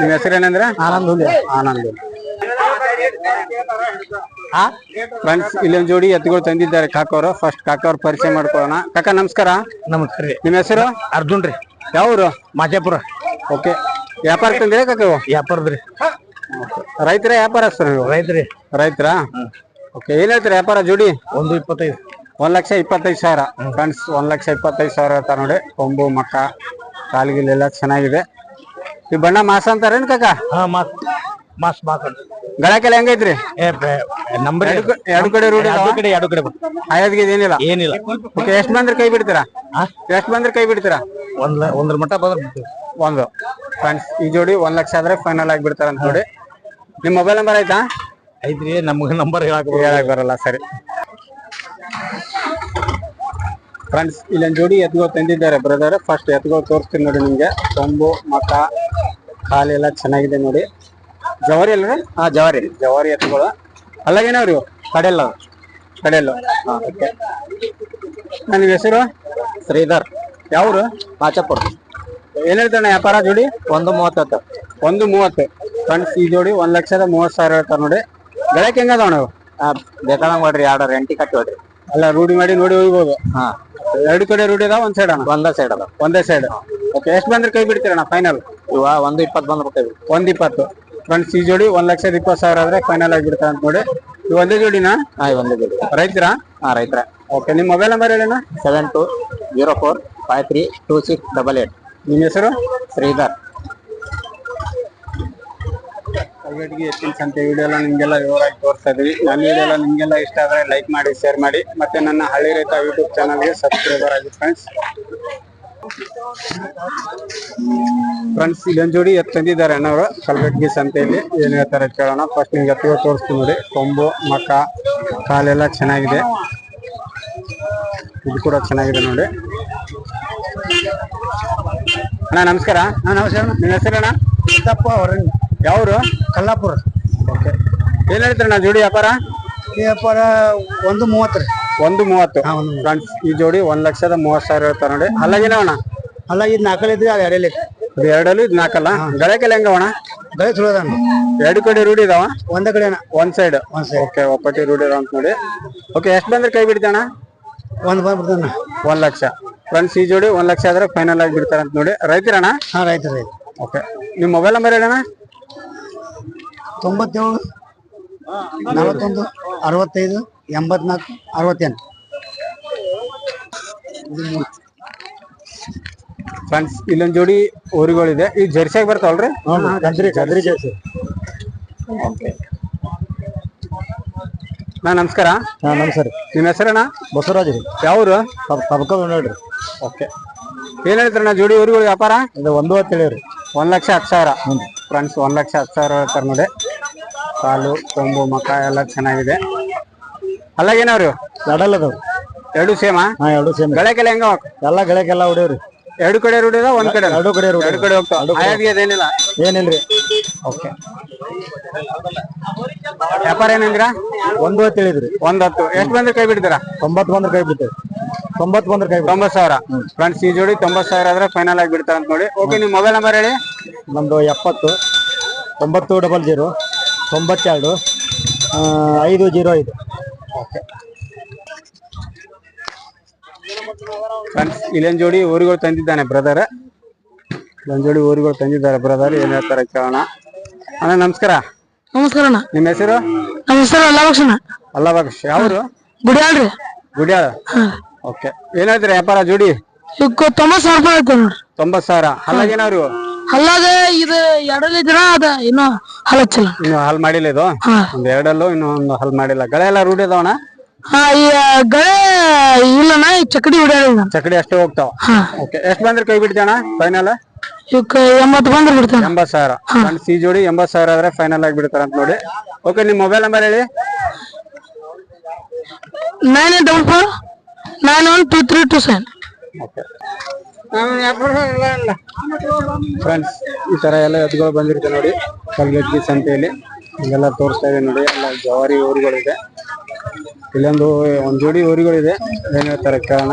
ನಿಮ್ಮ ಹೆಸರು ಏನಂದ್ರೆ? ಆನಂದ್ ಹುಲಿ ಆನಂದ್ ಫ್ರೆಂಡ್ಸ್ ಇಲ್ಲೊಂದ್ ಜೋಡಿ ಎತ್ತುಗಳು ತಂದಿದ್ದಾರೆ ಕಾಕೋರು ಫಸ್ಟ್ ಕಾಕೋರ್ ಪರಿಚಯ ಮಾಡ್ಕೊಳ್ಳೋಣ. ಕಾಕ ನಮಸ್ಕಾರ. ನಮಸ್ಕಾರ ರೀ. ನಿಮ್ಮ ಹೆಸರು? ಅರ್ಜುನ್ ರೀ. ಯಾವ್ರು ಮಾಜಾಪುರ. ಓಕೆ ವ್ಯಾಪಾರ ತಂದಿರ ಕಾಕ ವ್ಯಾಪಾರದ್ರಿ ರೈತರ ವ್ಯಾಪಾರ ಸರ್ ರೈತರಿ ರೈತರ? ಓಕೆ ಏನ್ ಹೇಳ್ತೀರಾ ವ್ಯಾಪಾರ ಜೋಡಿ? ಒಂದು ಇಪ್ಪತ್ತೈದು. ಒಂದ್ ಲಕ್ಷ ಇಪ್ಪತ್ತೈದು ಸಾವಿರ. ಫ್ರೆಂಡ್ಸ್ ಒಂದ್ ಲಕ್ಷ ಇಪ್ಪತ್ತೈದು ಸಾವಿರ ಇರ್ತಾರ ನೋಡಿ ಕೊಂಬು ಮಕ್ಕ ಕಾಲ್ಗಿಲೆಲ್ಲ ಚೆನ್ನಾಗಿದೆ. ಈ ಬಣ್ಣ ಮಾಸ ಅಂತಾರೇನ್ ಕಾಕ? ಹಾ ಮಾಸ್ ಮಾಸ್ ಮಾತಾಡ ಗಳಕ್ಕೆಲ್ಲ ಹೆಂಗೈತ್ರಿ? ಏ ನಂಬರ್ ಎರಡು ಕ- ಎರಡು ಕಡೆ ರೂಢಿ ಎರಡು ಕಡೆ ಎರಡು ಕಡೆ ಆಯದ್ಗೆ ಏನಿಲ್ಲ ಏನಿಲ್ಲ. ಓಕೆ ಎಷ್ಟು ಬಂದ್ರೆ ಕೈ ಬಿಡ್ತೀರಾ? ಎಷ್ಟು ಬಂದ್ರೆ ಕೈ ಬಿಡ್ತೀರಾ? ಒಂದ್ ಒಂದ್ರ ಮಟ್ಟ ಬಂದ್ರೆ ಒಂದು. ಫ್ರೆಂಡ್ಸ್ ಈ ಜೋಡಿ ಒಂದ್ ಲಕ್ಷ ಆದ್ರೆ ಫೈನಲ್ ಆಗಿ ಬಿಡ್ತಾರ ಅಂತ ನೋಡಿ. ನಿಮ್ ಮೊಬೈಲ್ ನಂಬರ್ ಆಯ್ತಾ? ಐತ್ರಿ ನಮ್ಗೆ ನಂಬರ್ ಹೇಳಕ್ ಹೇಳಕ್ ಬರಲ್ಲ ಸರಿ. ಫ್ರೆಂಡ್ಸ್ ಇಲ್ಲೊಂದು ಜೋಡಿ ಎತ್ಗೋ ತಂದಿದ್ದಾರೆ ಬ್ರದರ್ ಫಸ್ಟ್ ಎತ್ಗೋ ತೋರಿಸ್ತೀನಿ ನೋಡಿ ನಿಮ್ಗೆ. ಕೊಂಬು ಮಕ ಕಾಲೆಲ್ಲ ಚೆನ್ನಾಗಿದೆ ನೋಡಿ. ಜವಾರಿ ಅಲ್ಲ ಹಾ ಜವಾರಿ. ಜವಾರಿ ಎತ್ತುಗಳು ಅಲ್ಲಾಗೇನವ್ರಿ ಕಡೆಲ್ಲ ಕಡೆಲ್ಲ ಕಡೆಯಲ್ಲ ಓಕೆ ನನ್ನ ಹೆಸರು? ಶ್ರೀಧರ್. ಯಾವ್ರು? ಮಾಚಾಪುರ ಏನ್ ಹೇಳ್ತಾನೆ ವ್ಯಾಪಾರ ಜೋಡಿ? ಒಂದು ಮೂವತ್ತತ್ತು ಒಂದು ಮೂವತ್ತು. ಫ್ರೆಂಡ್ಸ್ ಈ ಜೋಡಿ ಒಂದು ಲಕ್ಷದ ಮೂವತ್ ಸಾವಿರ ಹೇಳ್ತಾರೆ ನೋಡಿ. ಬೆಳಕ್ ಹೆಂಗದಾವ ನಾವು? ಬೇಕಾದಂಗ್ ಮಾಡ್ರಿ ಎರಡು ರೆಂಟಿ ಕಟ್ಟಿ ಹೊಡ್ರಿ ಅಲ್ಲ ರೂಢಿ ಮಾಡಿ ನೋಡಿ ಹೋಗ್ಬೋದು. ಹಾ. ಎರಡು ಕಡೆ ರೂಢಿ ಅದಾವ ಒಂದ್ ಸೈಡ್ ಅಣ್ಣ? ಒಂದೇ ಸೈಡ್ ಅದ ಒಂದೇ ಸೈಡ್ ಓಕೆ ಎಷ್ಟು ಬಂದ್ರೆ ಕೈ ಬಿಡ್ತೀರಣ್ಣ ಫೈನಲ್ ಇವ ಒಂದು ಇಪ್ಪತ್ತು ಬಂದ್ಬಿಟ್ಟೇವಿ ಒಂದ್ ಇಪ್ಪತ್ತು. ಫ್ರೆಂಡ್ಸ್ ಈ ಜೋಡಿ ಒಂದ್ ಲಕ್ಷದ ಇಪ್ಪತ್ತು ಸಾವಿರ ಆದ್ರೆ ಫೈನಲ್ ಆಗಿ ಬಿಡ್ತಾರೆ ಅಂತ ನೋಡಿ. ಇವ್ ಒಂದೇ ಜೋಡಿನಾ? ಹಾ ಒಂದೇ ಬಿಡಿ ರೈತರ? ಹಾ ರೈತರ. ಓಕೆ ನಿಮ್ಮ ಮೊಬೈಲ್ ನಂಬರ್ ಹೇಳಿ seven two zero four five three two six double eight ನಿಮ್ಮ ಹೆಸರು? ಶ್ರೀಧರ್. ಕಲ್ಗಟ್ಟಿಗೆ ಎತ್ತಿನ ಸಂತೆ ವಿಡಿಯೋ ಎಲ್ಲ ನಿಮ್ಗೆಲ್ಲ ವಿವರವಾಗಿ ತೋರಿಸ್ತಾ ಇದೀವಿ. ನನ್ನ ವಿಡಿಯೋ ಎಲ್ಲ ನಿಮ್ಗೆಲ್ಲ ಇಷ್ಟ ಆದ್ರೆ ಲೈಕ್ ಮಾಡಿ ಶೇರ್ ಮಾಡಿ. ಮತ್ತೆ ನನ್ನ ಹಳ್ಳಿ ರೈತ ಯೂಟ್ಯೂಬ್ ಚಾನಲ್ಗೆ ಸಬ್ಸ್ಕ್ರೈಬರ್ ಆಗಿ ಫ್ರೆಂಡ್ಸ್ ಫ್ರೆಂಡ್ಸ್ ಇದೊಂದು ಜೋಡಿ ಎತ್ತು ತಂದಿದ್ದಾರೆ ಅಣ್ಣವರು ಕಲ್ಗಟ್ಟಿಗೆ ಸಂತೆಯಲ್ಲಿ ಏನ್ ಹೇಳ್ತಾರೆ ಕೇಳೋಣ. ಫಸ್ಟ್ ನಿಮ್ಗೆ ಎತ್ತುಗಳು ತೋರಿಸ್ತೀನಿ ನೋಡಿ. ಕೊಂಬು ಮಕ ಕಾಲೆಲ್ಲ ಚೆನ್ನಾಗಿದೆ. ಇದು ಕೂಡ ಚೆನ್ನಾಗಿದೆ ನೋಡಿ. ಅಣ್ಣ ನಮಸ್ಕಾರ. ಹಾ ನಮಸ್ಕಾರ ನಿಮ್ಮ ಹೆಸರಣ್ಣ ಸಿದ್ದಪ್ಪ ಯಾವರು? ಕಲ್ಲಾಪುರ. ಓಕೆ. ಏನ್ ಹೇಳ್ತೀರಣ್ಣ ಜೋಡಿ ವ್ಯಾಪಾರ? ಈ ವ್ಯಾಪಾರ ಒಂದು ಮೂವತ್ತು ರೀ. ಒಂದು ಮೂವತ್ತು. ಹಾ, ಒಂದು ಮೂವತ್ತು. ಫ್ರೆಂಡ್ಸ್ ಈ ಜೋಡಿ ಒಂದ್ ಲಕ್ಷದ ಮೂವತ್ ಸಾವಿರ ಹೇಳ್ತಾರ ನೋಡಿ. ಅಲ್ಲಾಗಿನ ಅಣ್ಣ? ಅಲ್ಲ ಇದು ನಾಲ್ಕಲ್ಲಿ ಇದ್ರೆ ಅದು ಎರಡಲ್ಲಿ ಇದು ಎರಡಲ್ಲಿ ಇದು ನಾಲ್ಕಲ್ಲ ಗಳಕೆಲ್ಲ ಹೆಂಗ ಅಣ್ಣ? ಗಳಿ ತುಳಿದಾನ ಎರಡು ಕಡೆ ರೂಢಿ ಇದಾವ? ಒಂದ ಒಂದ್ ಸೈಡ್ ಒಂದ್ ಸೈಡ್ ಓಕೆ ಒಪ್ಪಟ್ಟಿ ರೂಢಿ ಇದಾವ ಅಂತ ನೋಡಿ. ಓಕೆ ಎಷ್ಟು ಬಂದ್ರೆ ಕೈ ಬಿಡ್ತಾಣ ಒಂದ್ ಬಂದ್ಬಿಡ್ತಾನ ಒಂದ್ ಲಕ್ಷ. ಫ್ರೆಂಡ್ಸ್ ಈ ಜೋಡಿ ಒಂದ್ ಲಕ್ಷ ಆದ್ರೆ ಫೈನಲ್ ಆಗಿ ಬಿಡ್ತಾರ ಅಂತ ನೋಡಿ. ರೈತರಣ್ಣ ಹಾ ರೈತ ರೈತ ಓಕೆ. ನಿಮ್ ಮೊಬೈಲ್ ನಂಬರ್ ಹೇಳಣ್ಣ ತೊಂಬತ್ತೇಳು ನಲವತ್ತೊಂದು ಅರವತ್ತೈದು ಎಂಬತ್ನಾಲ್ಕು ಅರವತ್ತೆಂಟು. ಫ್ರೆಂಡ್ಸ್ ಇಲ್ಲೊಂದು ಜೋಡಿ ಊರುಗಳಿದೆ. ಈ ಜರ್ಸಿಯಾಗಿ ಬರ್ತಾವಲ್ರಿ? ಗದ್ರಿ ಗದ್ರಿ ಜರ್ಸಿ ನಾ ನಮಸ್ಕಾರ. ಹಾ ನಮಸ್ಕಾರ. ನಿಮ್ಮ ಹೆಸರಣ್ಣ? ಬಸವರಾಜ್ ರೀ. ಯಾವ್ರು? ತಬಕ ನೋಡ್ರಿ ಓಕೆ ಏನ್ ಹೇಳ್ತಾರಣ್ಣ ಜೋಡಿ ಊರುಗಳು ವ್ಯಾಪಾರ? ಇದು ಒಂದು ಹತ್ತು ಹೇಳಿರಿ ಒಂದ್ ಲಕ್ಷ ಹತ್ತು ಸಾವಿರ. ಫ್ರೆಂಡ್ಸ್ ಒಂದ್ ಲಕ್ಷ ಹತ್ತು ಸಾವಿರ ಹೇಳ್ತಾರೆ ನೋಡಿ ಕಾಲು ಕೊಂಬು ಮಕ ಎಲ್ಲ ಚೆನ್ನಾಗಿದೆ. ಅಲ್ಲಾಗೇನವ್ರಿ? ಎರಡಲ್ಲ ಅದಾವ್ರಿ ಎರಡು ಸೇಮಾ? ಹಾ ಎರಡು ಸೇಮ್. ಗಳಕ್ಕೆಲ್ಲ ಹೆಂಗ? ಎಲ್ಲ ಗಳಕ್ಕೆಲ್ಲ ಹೊಡಿವ್ರಿ ಎರಡು ಕಡೆ ರೂಢಿದ ಒಂದ್ ಕಡೆ? ಎರಡು ಕಡೆ ರೂಢಿ ಎರಡು ಕಡೆ ಹೋಗ್ತಾವ. ಆಯಾದ್ಗೆ ಅದೇನಿಲ್ಲ? ಏನಿಲ್ರಿ. ಓಕೆ. ವ್ಯಾಪಾರ ಏನಂದ್ರ? ಒಂದು ಹತ್ತು ಹೇಳಿದ್ರಿ. ಒಂದ್ ಹತ್ತು. ಎಷ್ಟು ಬಂದ್ರೆ ಕೈ ಬಿಡ್ತೀರಾ? ತೊಂಬತ್ ಬಂದ್ರೆ ಕೈ ಬಿಡ್ತೇವೆ. ತೊಂಬತ್ ಬಂದ್ರೆ ಕೈ ತೊಂಬತ್ ಸಾವಿರ. ಫ್ರೆಂಡ್ಸ್ ಈ ಜೋಡಿ ತೊಂಬತ್ ಸಾವಿರ ಆದ್ರೆ ಫೈನಲ್ ಆಗಿ ಬಿಡ್ತಾರ ಅಂತ ನೋಡಿ ಓಕೆ ನಿಮ್ ಮೊಬೈಲ್ ನಂಬರ್ ಹೇಳಿ. ನಮ್ದು ಎಪ್ಪತ್ತು ತೊಂಬತ್ತು ಡಬಲ್ ಜೀರೋ. ತೊಂಬತ್ತೆರಡು ಐದು ಜೀರೋ ಐದು. ಫ್ರೆಂಡ್ಸ್ ಇಲ್ಲೊಂದು ಜೋಡಿ ಊರುಗಳು ತಂದಿದ್ದಾನೆ ಬ್ರದರ್. ಇಲ್ಲೊಂದು ಜೋಡಿ ಊರುಗಳು ತಂದಿದ್ದಾರೆ ಬ್ರದರ್ ಏನ್ ಹೇಳ್ತಾರೆ ಕೇಳೋಣ. ಅಣ್ಣ ನಮಸ್ಕಾರ. ನಮಸ್ಕಾರ ಅಣ್ಣ. ನಿಮ್ಮ ಹೆಸರು? ನಮ್ಮ ಹೆಸರು ಅಲ್ಲಭಕ್ಷಣ ಅಲ್ಲಭಕ್ಷ ಯಾವ್ರು ಗುಡಿಯಾಳ್ರಿ ಗುಡಿಯಾಳ ಓಕೆ. ಏನ್ ಹೇಳ್ತೀರಿ ವ್ಯಾಪಾರ ಜೋಡಿ? ತೊಂಬತ್ ಸಾವಿರ ರೂಪಾಯಿ ಐತೆ ನೋಡ್ರಿ ತೊಂಬತ್ ಸಾವಿರ. ಅಲ್ಲಾಗೇನವ್ರು ಅಲ್ಲಾಗ ಇದು ಎರಡಲ್ಲಿ ಇದ್ರ ಅದ ಇನ್ನು ಹಲಚ್ಚಿಲ್ಲ ಇನ್ನು ಹಲ್ ಮಾಡಿಲ್ಲ ಇದು? ಹಾ. ಒಂದ್ ಎರಡಲ್ಲೂ ಇನ್ನು ಒಂದು ಹಲ್ ಮಾಡಿಲ್ಲ. ಗಳೆ ಎಲ್ಲ ರೂಢಿ ಅದಾವಣ ಹಾ ಈ ಗಳೆ ಇಲ್ಲನ ಈ ಚಕಡಿ ಹೊಡ್ಯಾಳ ಚಕಡಿ ಅಷ್ಟೇ ಹೋಗ್ತಾವ. ಹಾ. ಓಕೆ ಎಷ್ಟ್ ಬಂದ್ರೆ ಕೈ ಬಿಡ್ತಾಣ ಫೈನಲ್ ಇವಕ್ಕ ಎಂಬತ್ತು ಬಂದ್ರೆ ಬಿಡ್ತಾನ. ಎಂಬತ್ ಸಾವಿರ. ಸಿ ಈ ಜೋಡಿ ಎಂಬತ್ ಸಾವಿರ ಆದ್ರೆ ಫೈನಲ್ ಆಗಿ ಬಿಡ್ತಾರ ಅಂತ ನೋಡಿ. ಓಕೆ ನಿಮ್ ಮೊಬೈಲ್ ನಂಬರ್ ಹೇಳಿ. Nine eight double four nine one two three two seven friends ಈ ತರ ಎಲ್ಲ ಎತ್ತುಗಳು ಬಂದಿರುತ್ತೆ ನೋಡಿ. ಕಲ್ಗಟ್ಟಿ ಸಂತೆಯಲ್ಲಿ. ಇಲ್ಲೆಲ್ಲ ತೋರಿಸ್ತಾ ಇದೆ ನೋಡಿ. ಎಲ್ಲ ಜವಾರಿ ಊರುಗಳಿದೆ. ಇಲ್ಲೊಂದು ಒಂದ್ ಜೋಡಿ ಊರುಗಳಿದೆ. ಏನ್ ಹೇಳ್ತಾರೆ ಕೇಳೋಣ.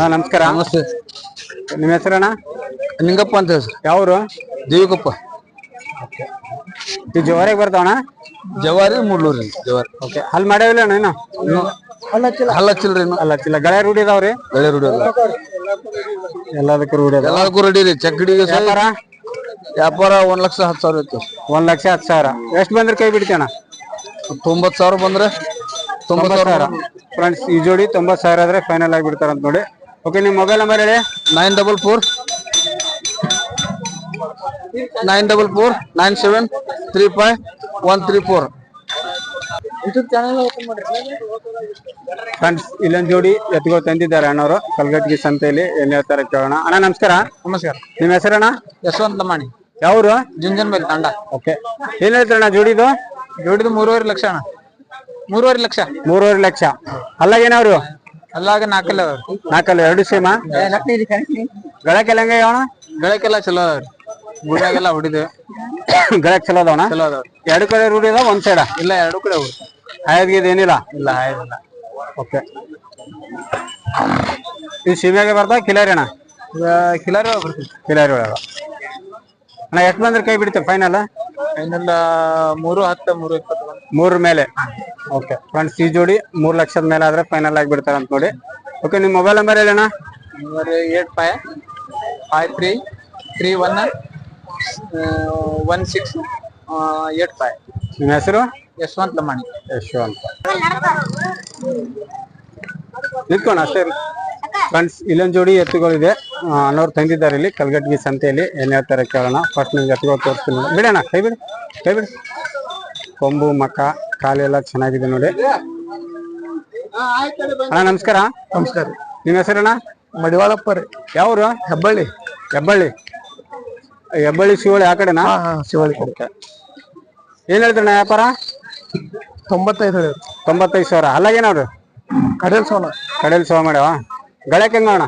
ಹಾ ನಮಸ್ಕಾರ. ನಮಸ್ತೆ. ನಿಮ್ಮ ಹೆಸರಣ್ಣ ನಿಂಗಪ್ಪ ಅಂತ ಹೆಸರು ಯಾವ್ರು? ದೇವಿಗಪ್ಪ. ಈ ಜವಾರಿಗೆ ಬರ್ತಾವಣ್ಣ? ಜವಾರಿ ಮುಳ್ಳೂರಿ ಜವಾರಿ. ಓಕೆ. ಅಲ್ಲಿ ಮಾಡ್ಯಾವಿಲ್ಲ ಅಣ್ಣ ಏನು ಹಲ್ಲ ಹಚ್ಚಿಲ್ರಿ ಇನ್ನು. ಅಲ್ಲ ಚಿಲ್ಲ ಗಳೆ ರೂಢಿ ಇದಾವ್ರಿ ಗಳೆ ರೂಢಿ ಅಲ್ಲ ಎಲ್ಲದಕ್ಕೂ ರೂಢಿ ಅದ ಎಲ್ಲದಕ್ಕೂ ರೆಡಿ ರೀ. ಚಕ್ಕಡಿಗೆ ವ್ಯಾಪಾರ? ವ್ಯಾಪಾರ ಒಂದ್ ಲಕ್ಷ ಹತ್ತು ಸಾವಿರ ಇತ್ತು. ಒಂದ್ ಲಕ್ಷ ಹತ್ತು ಸಾವಿರ. ಎಷ್ಟು ಬಂದ್ರೆ ಕೈ ಬಿಡ್ತೇನ ತೊಂಬತ್ ಸಾವಿರ ಬಂದ್ರೆ? ತೊಂಬತ್ ತೊಂಬತ್ತು ಸಾವಿರ. ಫ್ರೆಂಡ್ಸ್ ಈ ಜೋಡಿ ತೊಂಬತ್ತು ಸಾವಿರ ಆದ್ರೆ ಫೈನಲ್ ಆಗಿ ಬಿಡ್ತಾರ ಅಂತ ನೋಡಿ. ಓಕೆ ನಿಮ್ಮ ಮೊಬೈಲ್ ನಂಬರ್ ಹೇಳಿ. Nine double four. Nine double four nine seven three five. One three four friends ಇಲ್ಲೊಂದು ಜೋಡಿ ಎತ್ತುಗಳು ತಂದಿದ್ದಾರೆ ಅಣ್ಣವರು. ಕಲ್ಗಟ್ಟಿಗೆ ಸಂತೆಯಲ್ಲಿ ಏನ್ ಹೇಳ್ತಾರೆ ಕೇಳೋಣ. ಅಣ್ಣ ನಮಸ್ಕಾರ. ನಮಸ್ಕಾರ. ನಿಮ್ಮ ಹೆಸರಣ್ಣ? ಯಶವಂತ ಲಮಾಣಿ. ಯಾವ್ರು? ಜುಂಜನ್ ಮೇಲೆ ತಂಡ. ಓಕೆ. ಏನ್ ಹೇಳ್ತಾರಣ್ಣ ಜೋಡಿದು? ಜೋಡಿದು ಮೂರುವರೆ ಲಕ್ಷ ಅಣ್ಣ. ಮೂರುವರೆ ಲಕ್ಷ. ಮೂರುವರೆ ಲಕ್ಷ. ಅಲ್ಲಾಗೇನವ್ರು ಅಲ್ಲಾಗ ನಾಲ್ಕಲ್ಲ ನಾಲ್ಕಲ್ಲ ಎರಡು ಸೇಮ? ಗಳಕ್ಕೆಲ್ಲ ಹೆಂಗ ಬೆಳಕೆಲ್ಲ ಚಲೋ ಅದಾವ್ರಿ ಗುಡಿಯಾಗೆಲ್ಲ ಹೊಡಿದೇವೆ ಗಳಕ್ ಚಲೋ ಅದಾವಣ ಚಲೋ ಅದಾವ. ಎರಡು ಕಡೆ ರೂಢಿ ಅದಾವ ಒಂದ್ ಸೈಡ ಇಲ್ಲ ಎರಡು ಕಡೆ ಹೋಗ್ತಾರೆ ಹಾಯದ್ಗಿದ್ ಏನಿಲ್ಲ? ಇಲ್ಲ ಹಾಯದಿಲ್ಲ. ಓಕೆ. ಇದು ಸೀಮೆಗೆ ಬರ್ತಾವ ಕಿಲಾರಿ ಅಣ್ಣ ಕಿಲಾರಿ ಒಳಗೆ ಬರ್ತೀವಿ. ಕಿಲಾರಿ ಒಳಗ. ಅಣ್ಣ ಎಷ್ಟು ಬಂದ್ರೆ ಕೈ ಬಿಡ್ತೇವೆ ಫೈನಲ್ ಫೈನಲ್ ಮೂರು ಹತ್ತು ಮೂರು ಇಪ್ಪತ್ತು ಮೂರ ಮೇಲೆ. ಓಕೆ. ಫ್ರೆಂಡ್ಸ್ ಈ ಜೋಡಿ ಮೂರು ಲಕ್ಷದ ಮೇಲೆ ಆದ್ರೆ ಫೈನಲ್ ಆಗಿ ಬಿಡ್ತಾರೆ ಅಂತ ನೋಡಿ. ಓಕೆ ನಿಮ್ಮ ಮೊಬೈಲ್ ನಂಬರ್ ಹೇಳಿ ಅಣ್ಣ? Number eight five five three three one one six eight five ನಿಮ್ಮ ಹೆಸರು? ಯಶವಂತ್ ಲಮಾಣಿ. ಯಶವಂತ್. ನಿಂತ್ಕೋಣ ಅಷ್ಟೇ ಫ್ರೆಂಡ್ಸ್ ಇಲ್ಲೊಂದು ಜೋಡಿ ಎತ್ತುಗಳಿದೆ. ಅನ್ನೋರು ತಂದಿದ್ದಾರೆ ಇಲ್ಲಿ ಕಲ್ಗಟ್ಟಿಗೆ ಸಂತೆಯಲ್ಲಿ. ಏನು ಹೇಳ್ತಾರೆ ಕೇಳೋಣ. ಫಸ್ಟ್ ನಿಮ್ಗೆ ಎತ್ತುಗಳು ತೋರಿಸ್ತೀನಿ ಬಿಡೋಣ ಬಿಡಣ್ಣ ಕೈ ಬಿಡಿ ಕೈ ಬಿಡಿ. ಕೊಂಬು ಮಕ್ಕ ಕಾಲೆಲ್ಲ ಚೆನ್ನಾಗಿದೆ ನೋಡಿ. ಅಣ್ಣ ನಮಸ್ಕಾರ. ನಮಸ್ಕಾರ. ನಿಮ್ಮ ಹೆಸರಣ್ಣ? ಮಡಿವಾಳಪ್ಪ ರೀ. ಯಾವ್ರು? ಹೆಬ್ಬಳ್ಳಿ. ಹೆಬ್ಬಳ್ಳಿ. ಹೆಬ್ಬಳ್ಳಿ ಶಿವಳ್ಳಿ ಆ ಕಡೆನಾ? ಹಾ ಹಾ ಶಿವಳ್ಳಿ ಕಡೆ. ಏನ್ ಹೇಳ್ತಾರಣ್ಣ ವ್ಯಾಪಾರ? ತೊಂಬತ್ತೈದು ಹೇಳಿ. ತೊಂಬತ್ತೈದು ಸಾವಿರ. ಅಲ್ಲಾಗೇನವ್ರು ಕಡೆಲ್ ಸೋನ ಕಡಲ್ ಸೋ ಮಾಡ್ಯಾವ ಗಳಕ್ಕೆ ಹೆಂಗವಣ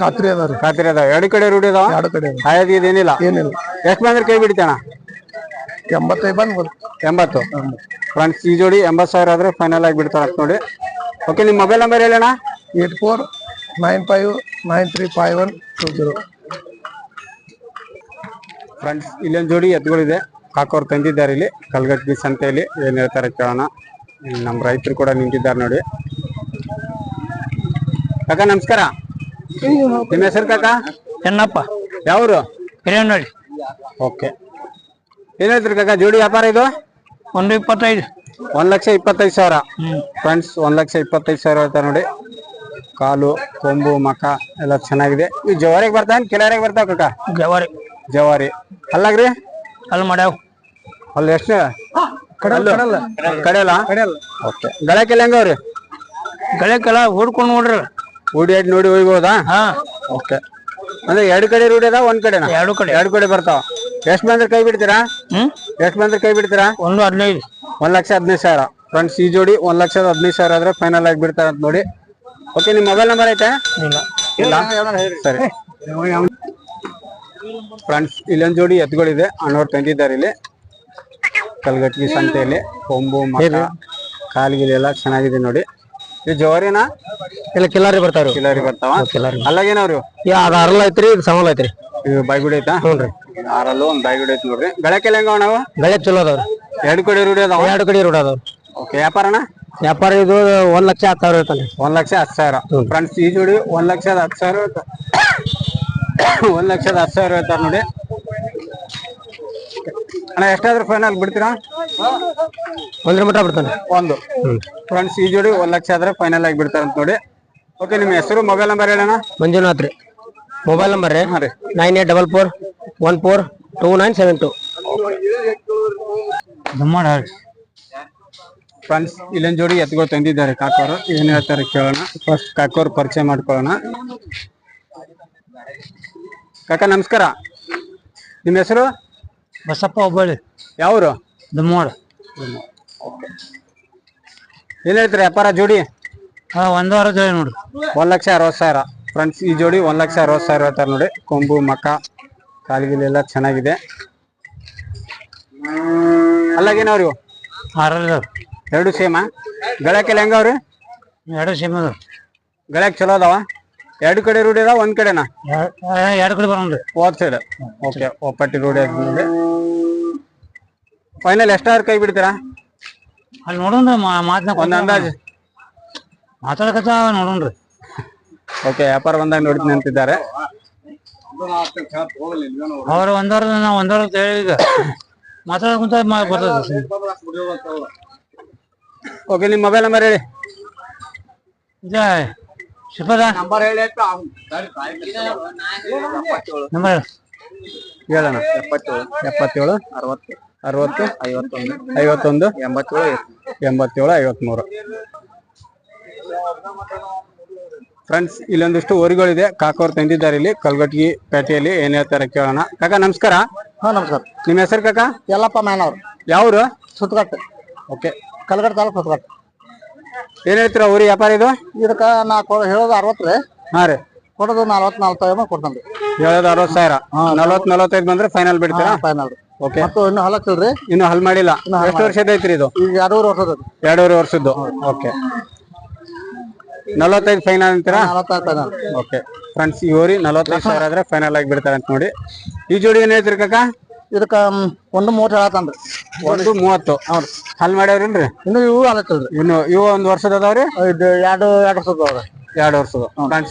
ಖಾತ್ರಿ ಅದಾವ್ರಿ. ಖಾತ್ರಿ ಅದಾವ. ಎರಡು ಕಡೆ ರೂಢಿ ಅದಾವ? ಎರಡು ಕಡೆ ಆಯ್ದು ಇದೇನಿಲ್ಲ ಏನಿಲ್ಲ? ಎಷ್ಟು ಬಂದ್ರೆ ಕೈ ಬಿಡ್ತಾನ ಎಂಬತ್ತೈದು ಬಂದ್ ಎಂಬತ್ತು. ಫ್ರೆಂಡ್ಸ್ ಈ ಜೋಡಿ ಎಂಬತ್ತು ಸಾವಿರ ಆದ್ರೆ ಫೈನಲ್ ಆಗಿ ಬಿಡ್ತಾರ ನೋಡಿ. ಓಕೆ ನಿಮ್ಮ ಮೊಬೈಲ್ ನಂಬರ್ ಹೇಳೋಣ eight four nine five nine three five one two zero. Friends ಇಲ್ಲೊಂದು ಜೋಡಿ ಎತ್ತುಗಳಿದೆ. ಕಾಕೋರ್ ತಂದಿದ್ದಾರೆ ಇಲ್ಲಿ. ಕಲ್ಗಟ್ಟಿ ಸಂತೆಯಲ್ಲಿ ಏನ್ ಹೇಳ್ತಾರೆ ಕೇಳೋಣ. ನಮ್ ನಮ್ಮ ರೈತರು ಕೂಡ ನಿಂತಿದ್ದಾರೆ ನೋಡಿ. ಕಾಕ ನಮಸ್ಕಾರ. ನಿಮ್ಮ ಹೆಸರು ಕಾಕ? ಚೆನ್ನಪ್ಪ. ಯಾವ್ರು? ನೋಡಿ ಓಕೆ. ಏನ್ ಹೇಳ್ತೀರಿ ಕಾಕ? ಜೋಡಿ ವ್ಯಾಪಾರ ಇದು? ಒಂದು ಇಪ್ಪತ್ತೈದು. ಒಂದ್ ಲಕ್ಷ ಇಪ್ಪತ್ತೈದು ಸಾವಿರ. ಫ್ರೆಂಡ್ಸ್ ಒಂದ್ ಲಕ್ಷ ಇಪ್ಪತ್ತೈದು ಸಾವಿರ ಹೇಳ್ತಾರೆ ನೋಡಿ. ಕಾಲು ಕೊಂಬು ಮಕ ಎಲ್ಲ ಚೆನ್ನಾಗಿದೆ. ಈ ಜವಾರಿಗೆ ಬರ್ತಾವ ಕೆಳರಿಗೆ ಬರ್ತಾವ ಕಾಕ? ಜವಾರಿ. ಜವಾರಿ. ಅಲ್ಲಾಗ್ರಿ? ಅಲ್ಲಿ ಮಾಡ್ಯಾವ. ಅಲ್ಲಿ ಎಷ್ಟು? ಕಡಲ್ಲ ಕಡೆಯಲ್ಲ ಓಕೆ. ಗಳಕ್ಕೆಲ್ಲ ಹೆಂಗವ್ರಿ? ಗಳಕ್ಕೆಲ್ಲ ಹುಡ್ಕೊಂಡು ನೋಡ್ರಿ. ಹೂಡಿ ಎಡ್ ನೋಡಿ ಹೋಗ್ಬೋದಾ? ಹಾ. ಓಕೆ. ಅಂದ್ರೆ ಎರಡು ಕಡೆ ರೂಢಿ ಅದ ಒಂದ್ ಕಡೆನಾ? ಎರಡು ಕಡೆ. ಎರಡು ಕಡೆ ಬರ್ತಾವ. ಎಷ್ಟ್ ಬಂದ್ರೆ ಕೈ ಬಿಡ್ತೀರಾ? ಹ್ಮ್? ಎಷ್ಟ್ ಬಂದ್ರೆ ಕೈ ಬಿಡ್ತೀರಾ? ಒಂದು ಹದಿನೈದು. ಒಂದ್ ಲಕ್ಷ ಹದಿನೈದು ಸಾವಿರ. ಫ್ರೆಂಡ್ಸ್ ಈ ಜೋಡಿ ಒಂದ್ ಲಕ್ಷದ ಹದಿನೈದು ಸಾವಿರ ಆದ್ರೆ ಫೈನಲ್ ಆಗಿ ಬಿಡ್ತಾರೆ ಅಂತ ನೋಡಿ. ಓಕೆ ನಿಮ್ ಮೊಬೈಲ್ ನಂಬರ್ ಐತೆ? ಇಲ್ಲ. ಇಲ್ಲ. ಸರಿ. ಫ್ರೆಂಡ್ಸ್ ಇಲ್ಲೊಂದ್ ಜೋಡಿ ಎತ್ತುಗಳಿದೆ ಅಣ್ಣವ್ರು ತಂದಿದ್ದಾರೆ ಇಲ್ಲಿ. ಕಲ್ಗಟ್ಟಿ ಸಂತೆಯಲ್ಲಿ. ಕೊಂಬು ಕಾಲ್ಗಿಲಿ ಎಲ್ಲ ಚೆನ್ನಾಗಿದೆ ನೋಡಿ. ಇದು ಜೋರಿನಾ ಇಲ್ಲ ಕಿಲಾರಿ ಬರ್ತಾವ್ರಿ ಕಿಲಾರಿ ಬರ್ತಾವ? ಅಲ್ಲಾಗೇನವ್ರು ಅದು ಅರಲ್ ಐತ್ರಿ ಇದು ಸಮಲ್ ಐತ್ರಿ. ಇದು ಬಾಯ್ಗುಡಿ ಐತಾ? ಹ್ಞೂನ್ರಿ ಆರಲ್ಲು ಒಂದ್ ಬಾಯ್ಗುಡಿ ಐತಿ ನೋಡ್ರಿ. ಗಳಕ್ಕೆಲ್ಲ ಹೆಂಗವ ನಾವು? ಬೆಳೆ ಚಲೋ ಅದಾವ್ರಿ. ಎರಡು ಕಡೆ ರೂಢಿ ಅದಾವ? ಎರಡು ಕಡೆ ರೂಢಿ ಅದಾವ್ರಿ. ಓಕೆ ವ್ಯಾಪಾರನ? ವ್ಯಾಪಾರ ಇದು ಒಂದ್ ಲಕ್ಷ ಹತ್ತು ಸಾವಿರ ಇರ್ತಾನೆ ಒಂದ್ ಲಕ್ಷ ಹತ್ತು ಸಾವಿರ. ಫ್ರೆಂಡ್ಸ್ ಈ ಜೋಡಿ ಒಂದ್ ಲಕ್ಷದ ಹತ್ತು ಸಾವಿರ. ಒಂದ್ ಲಕ್ಷದ ಹತ್ತು ಸಾವಿರ ಹೇಳ್ತಾರೆ ನೋಡಿ. ಅಣ್ಣ ಎಷ್ಟಾದ್ರೂ ಫೈನಲ್ ಬಿಡ್ತೀರಾ? ಒಂದ್ರ ಮಟ್ಟ ಬಿಡ್ತಾನೆ. ಒಂದು. ಫ್ರೆಂಡ್ಸ್ ಈ ಜೋಡಿ ಒಂದ್ ಲಕ್ಷ ಆದ್ರೆ ಫೈನಲ್ ಆಗಿ ಬಿಡ್ತಾರೆ ಅಂತ ನೋಡಿ. ಓಕೆ ನಿಮ್ಮ ಹೆಸರು ಮೊಬೈಲ್ ನಂಬರ್ ಹೇಳೋಣ ಮಂಜುನಾಥ್ ರೀ. ಮೊಬೈಲ್ ನಂಬರ್ ರೀ. ಹಾ ರೀ. Nine eight double four one four two nine seven two friends ಇಲ್ಲೊಂದ್ ಜೋಡಿ ಎತ್ಗಳು ತಂದಿದ್ದಾರೆ ಕಾಕೋರು. ಏನ್ ಹೇಳ್ತಾರೆ ಕೇಳೋಣ. ಫಸ್ಟ್ ಕಾಕೋರು ಪರಿಚಯ ಮಾಡ್ಕೊಳ್ಳೋಣ. ಕಾಕ ನಮಸ್ಕಾರ. ನಿಮ್ಮ ಹೆಸರು? ಬಸಪ್ಪ ಹುಬ್ಬಳ್ಳಿ ಯಾವ್ರು? ದಮ್ಮೋಡ್ ಏನ್ ಹೇಳ್ತೀರಿ? ವ್ಯಾಪಾರ ಜೋಡಿ? ಹಾ ಒಂದ್ ವಾರ ಜೋಡಿ ನೋಡ್ರಿ. ಒಂದ್ ಲಕ್ಷ ಅರವತ್ ಸಾವಿರ. ಫ್ರೆಂಡ್ಸ್ ಈ ಜೋಡಿ ಒಂದ್ ಲಕ್ಷ ಅರವತ್ ಸಾವಿರ ಹೇಳ್ತಾರೆ ನೋಡಿ. ಕೊಂಬು ಮಕ ಕಾಲಿಗಿಲೆಲ್ಲ ಚೆನ್ನಾಗಿದೆ. ಅಲ್ಲಾಗೇನವ್ರಿ? ಆರಲ್ಲಿ ಎರಡು ಸೇಮಾ? ಗಳಕ್ಕೆಲ್ಲ ಹೆಂಗವ್ರಿ? ಎರಡು ಸೇಮ್ ಅದಾವ ಗಳಕ್ಕೆ ಚಲೋ ಅದಾವ? ಎರಡು ಕಡೆ ರೂಢಿ ಅದ ಒಂದ್ ಕಡೆನಾ? ಎರಡು ಕಡೆ ಬರೋಣ್ರಿ ಓದ್ ಸೈಡ್ ಓಕೆ ಒಪ್ಪಟ್ಟಿ ರೂಢಿ ಆದ್ಮೇಲೆ ಫೈನಲ್ ಎಷ್ಟಾದ್ರು ಕೈ ಬಿಡ್ತೀರಾ? ಅಲ್ಲಿ ನೋಡೋಣ ಮಾತನ್ನ ಒಂದ್ ಅಂದಾಜು? ಮಾತಾಡಕತ್ತ ನೋಡೋಣ್ರಿ ಓಕೆ ವ್ಯಾಪಾರ ಬಂದಾಗ ನೋಡ್ತೀನಿ ಅಂತಿದ್ದಾರೆ. ಅವ್ರ ಒಂದವರ ವಾರ ನಾವು ಒಂದ್ ವಾರ ಅಂತ ಹೇಳಿ ಈಗ ಮಾತಾಡಕುಂತ ಬರ್ತದೆ ಓಕೆ ನಿಮ್ಮ ಮೊಬೈಲ್ ನಂಬರ್ ಹೇಳಿ. ಇದ ಶಿಲ್ಪದ ನಂಬರ್ ನಂಬರ್ ಹೇಳೋಣ ಎಪ್ಪತ್ತೇಳು. ಎಪ್ಪತ್ತೇಳು ಅರವತ್ತು ಅರವತ್ತು ಐವತ್ತೊಂದು ಐವತ್ತೊಂದು ಎಂಬತ್ತೇಳು ಎಂಬತ್ತೇಳು ಐವತ್ಮೂರು. ಫ್ರೆಂಡ್ಸ್ ಇಲ್ಲೊಂದಿಷ್ಟು ಊರುಗಳಿದೆ. ಕಾಕೋರ್ ತಂದಿದ್ದಾರೆ ಇಲ್ಲಿ ಕಲ್ಗಟ್ಟಿ ಪೇಟೆಯಲ್ಲಿ ಏನ್ ಹೇಳ್ತಾರೆ ಕೇಳೋಣ. ಕಾಕ ನಮಸ್ಕಾರ. ಹಾ ನಮಸ್ಕಾರ. ನಿಮ್ಮ ಹೆಸರು ಕಾಕ? ಯಲ್ಲಪ್ಪ ಮ್ಯಾನವ್ರು ಯಾವ್ರು? ಸುತ್ತಗಟ್ಟೆ ಓಕೆ ಕಲ್ಗಟ್ಟ ತಾಲೂಕು ಸುತ್ತಗಟ್ಟೆ ಏನ್ ಹೇಳ್ತೀರಾ ಊರಿ ವ್ಯಾಪಾರ ಇದು? ಇದಕ್ಕ ನಾ ಕೊ- ಹೇಳೋದು ಅರವತ್ತು ರೀ. ಹಾ ರೀ. ಕೊಡೋದು ನಲ್ವತ್ ನಾಲ್ಕು ಸಾವಿರ ಕೊಡ್ತಾನೆ ಹೇಳೋದು ಅರವತ್ತು ಸಾವಿರ. ನಲ್ವತ್ ನಲ್ವತ್ತೈದು ಬಂದ್ರೆ ಫೈನಲ್ ಬಿಡ್ತೀರಾ? ಫೈನಲ್ ರೀ ಓಕೆ ಮತ್ತು ಇನ್ನು ಹಲಕ್ತಿಲ್ರಿ ಇನ್ನು ಹಲ್ ಮಾಡಿಲ್ಲ. ಎಷ್ಟು ವರ್ಷದ ಐತ್ರಿ ಇದು? ಈಗ ಎರಡೂವರೆ ವರ್ಷದ ಎರಡೂವರೆ ವರ್ಷದ್ದು. ಓಕೆ ನಲವತ್ತೈದು ಫೈನಲ್ ಅಂತೀರಾ? ನಲವತ್ತೈದು ಫೈನಲ್ ಓಕೆ ಫ್ರೆಂಡ್ಸ್ ಇವ್ರಿ ನಲ್ವತ್ತೈದು ನಲವತ್ತೈದು ಸಾವಿರ ಆದ್ರೆ ಫೈನಲ್ ಆಗಿ ಬಿಡ್ತಾರೆ ಅಂತ ನೋಡಿ. ಈ ಜೋಡಿ ಏನ್ ಹೇಳ್ತೀರಿ ಕಾಕ? ಇದಕ್ಕ ಒಂದು ಮೂವತ್ತು ಹೇಳತ್ತಂದ್ರಿ. ಒಂದು ಮೂವತ್ತು. ಹಲ್ ಮಾಡ್ಯಾವ್ರಿ ಇನ್ನು ಇವು ಅಲತ್ತದ್ರಿ. ಇನ್ನು ಇವು ಒಂದ್ ವರ್ಷದ ಅದಾವ್ರಿ? ಇದು ಎರಡು ಎರಡು ವರ್ಷದ ಅವ್ರಿ ಎರಡು ವರ್ಷದ.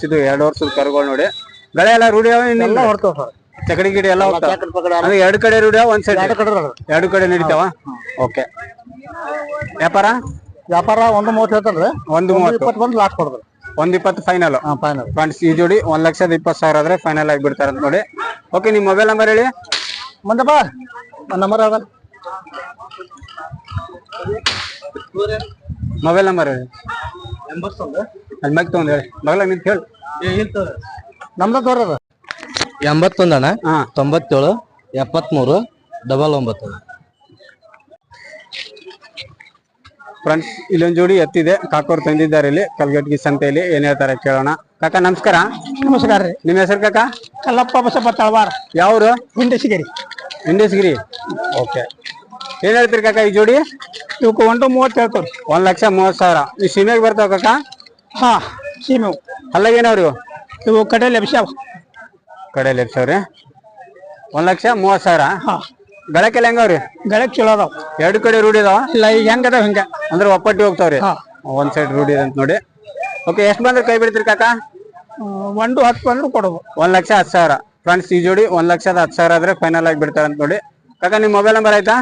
ಇದು ಎರಡು ವರ್ಷದ ಕರುಗಳು ನೋಡಿ. ಗಳೆ ಎಲ್ಲ ರೂಢಿ ಅವೆಲ್ಲ ಇನ್ನಿಲ್ಲ ಹೊಡ್ತಾವ ಸರ್. ಚಕಡಿ ಗಿಡಿ ಎಲ್ಲ ಹೋಗ್ತಾವ ಎರಡು ಕಡೆ ರೂಢಿ ಒಂದ್ ಸೈಡ್? ಎರಡು ಕಡೆ. ಎರಡು ಕಡೆ ನಡೀತಾವ? ಓಕೆ. ವ್ಯಾಪಾರ? ವ್ಯಾಪಾರ ಒಂದು ಮೂವತ್ತು ಹೇಳ್ತಾನ್ರಿ. ಒಂದು ಮೂವತ್ತು. ಇಪ್ಪತ್ತು ಬಂದು ಲಾಸ್ಟ್ ಕೊಡ್ತಾರೆ ಒಂದ್ ಇಪ್ಪತ್ತು ಫೈನಲ್ ಫೈನಲ್ ಫ್ರೆಂಡ್ಸ್ ಈ ಜೋಡಿ ಒಂದ್ ಲಕ್ಷದ ಇಪ್ಪತ್ತು ಸಾವಿರ ಆದ್ರೆ ಫೈನಲ್ ಆಗಿ ಬಿಡ್ತಾರೆ ಅಂತ ನೋಡಿ. ಓಕೆ ನಿಮ್ ಮೊಬೈಲ್ ನಂಬರ್ ಹೇಳಿ. ಮುಂದೆ ಬಾ. ನಂಬರ್ ಹೇಳ ಮೊಬೈಲ್ ನಂಬರ್ ಹೇಳಿ ಅಲ್ಲಿ ಮೈಕ್ ತಗೊಂಡ್ ಹೇಳಿ. ಮಗಳ ನಿಂತ ಹೇಳಿ. ನಮ್ದ ತೋರದ ಎಂಬತ್ತೊಂದು ಅಣ್ಣ? ಹಾ. ತೊಂಬತ್ತೇಳು ಎಪ್ಪತ್ಮೂರು ಡಬಲ್ ಒಂಬತ್ತು. ಫ್ರೆಂಡ್ಸ್ ಇಲ್ಲೊಂದ್ ಜೋಡಿ ಎತ್ತಿದೆ. ಕಾಕೋರ್ ತಂದಿದ್ದಾರೆ ಇಲ್ಲಿ ಕಲ್ಗಟ್ಟಿ ಸಂತೆಯಲ್ಲಿ. ಏನ್ ಹೇಳ್ತಾರೆ ಕೇಳೋಣ. ಕಾಕ ನಮಸ್ಕಾರ. ನಮಸ್ಕಾರ ರೀ. ನಿಮ್ಮ ಹೆಸರು ಕಾಕ? ಕಲ್ಲಪ್ಪ ಬಸಪ್ಪ ತಳವಾರ. ಯಾವ್ರು? ಹಿಂಡಸಿಗೇರಿ ಇಂಡಸ್ಗಿರಿ ಓಕೆ. ಏನು ಹೇಳ್ತೀರಿ ಕಾಕ ಈ ಜೋಡಿ? ಇವಕ್ಕೆ ಒಂದು ಮೂವತ್ತು ಹೇಳ್ತಾರೆ ಒಂದು ಲಕ್ಷ ಮೂವತ್ ಸಾವಿರ. ಈ ಸೀಮೆಗೆ ಬರ್ತಾವ ಕಾಕ? ಹಾ ಸೀಮೆ. ಅಲ್ಲಾಗೇನವ್ರಿ ಇವು? ಇವು ಕಡೆ ಅಭಿಷೇಕ. ಕಡೆ ಲೆಪ್ಸವ್ರಿ ಒಂದು ಲಕ್ಷ ಮೂವತ್ ಸಾವಿರ? ಹಾ. ಗಳಕ್ಕೆಲ್ಲ ಹೆಂಗವ್ರಿ ಗಳಕ್ ಚಲೋ ಅದಾವ. ಎರಡು ಕಡೆ ರೂಢಿ ಅದಾವ? ಇಲ್ಲ ಈಗ ಹೆಂಗ್ ಅದಾವ ಹಿಂಗ. ಅಂದ್ರೆ ಒಪ್ಪಟ್ಟಿ ಹೋಗ್ತಾವ್ರಿ? ಹಾ. ಒಂದ್ ಸೈಡ್ ರೂಢಿ ಇದೆ ಅಂತ ನೋಡಿ. ಓಕೆ ಎಷ್ಟು ಬಂದ್ರೆ ಕೈ ಬಿಡ್ತೀರಿ ಕಾಕ? ಒಂದು ಹತ್ತು ಬಂದ್ರು ಕೊಡೋದು ಒಂದ್ ಲಕ್ಷ ಹತ್ತು ಸಾವಿರ. ಫ್ರೆಂಡ್ಸ್ ಈ ಜೋಡಿ ಒಂದ್ ಲಕ್ಷದ ಹತ್ತು ಸಾವಿರ ಆದ್ರೆ ಫೈನಲ್ ಆಗಿ ಬಿಡ್ತಾರೆ ಅಂತ ನೋಡಿ. ಕಾಕ ನಿಮ್ ಮೊಬೈಲ್ ನಂಬರ್ ಆಯ್ತಾ?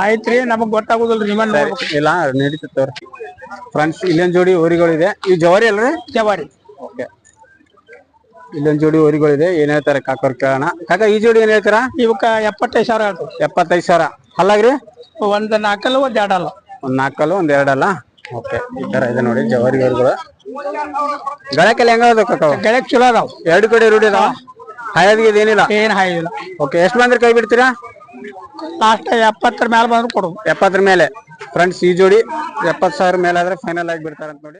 ಆಯ್ತ್ರಿ ನಮಗ್ ಗೊತ್ತಾಗುದಿಲ್ರಿ ನಿಮ್ಮ ಇಲ್ಲ ನಡೀತೈತೆ ಫ್ರೆಂಡ್ಸ್ ಇಲ್ಲೊಂದ್ ಜೋಡಿ ಊರಿಗಳಿದೆ ಈ ಜವಾರಿ ಅಲ್ರಿ? ಜವಾರಿ. ಓಕೆ. ಇಲ್ಲೊಂದ್ ಜೋಡಿ ಊರಿಗಳಿದೆ ಏನ್ ಹೇಳ್ತಾರೆ ಕಾಕರ್ ಕೇಳೋಣ. ಕಾಕ ಈ ಜೋಡಿ ಏನ್ ಹೇಳ್ತಾರ? ಇವಕ್ಕ ಎಪ್ಪತ್ತೈದು ಸಾವಿರ ಆಯ್ತು. ಎಪ್ಪತ್ತೈದು ಸಾವಿರ. ಅಲ್ಲಾಗ್ರಿ ಒಂದ್ ನಾಲ್ಕಲ್ಲ ಒಂದ್ ಎರಡಲ್ಲ. ಒಂದ್ ನಾಲ್ಕಲ್ಲ ಒಂದ್ ಎರಡಲ್ಲ? ಓಕೆ ಈ ತರ ಇದೆ ನೋಡಿ ಜವಾರಿ ಊರುಗಳು ಗಳಕ್ಕೆಲ್ಲ ಹೆಂಗ ಕಾಕ? ಗಳಕ್ ಚಲೋ ಅದಾವ. ಎರಡು ಕಡೆ ರೂಢಿ ಇದಾವ ಹಾಯದ್ಗಿದ್ ಏನಿಲ್ಲ ಏನ್ ಹಾಯಿಲ್ಲ ಓಕೆ ಎಷ್ಟು ಬಂದ್ರೆ ಕೈ ಬಿಡ್ತೀರಾ? ಲಾಸ್ಟ್ ಎಪ್ಪತ್ತರ ಮೇಲೆ ಬಂದ್ರು ಕೊಡು. ಎಪ್ಪತ್ತರ ಮೇಲೆ. ಫ್ರೆಂಡ್ಸ್ ಈ ಜೋಡಿ ಎಪ್ಪತ್ ಸಾವಿರ ಮೇಲೆ ಆದ್ರೆ ಫೈನಲ್ ಆಗಿ ಬಿಡ್ತಾರಂತ ನೋಡಿ.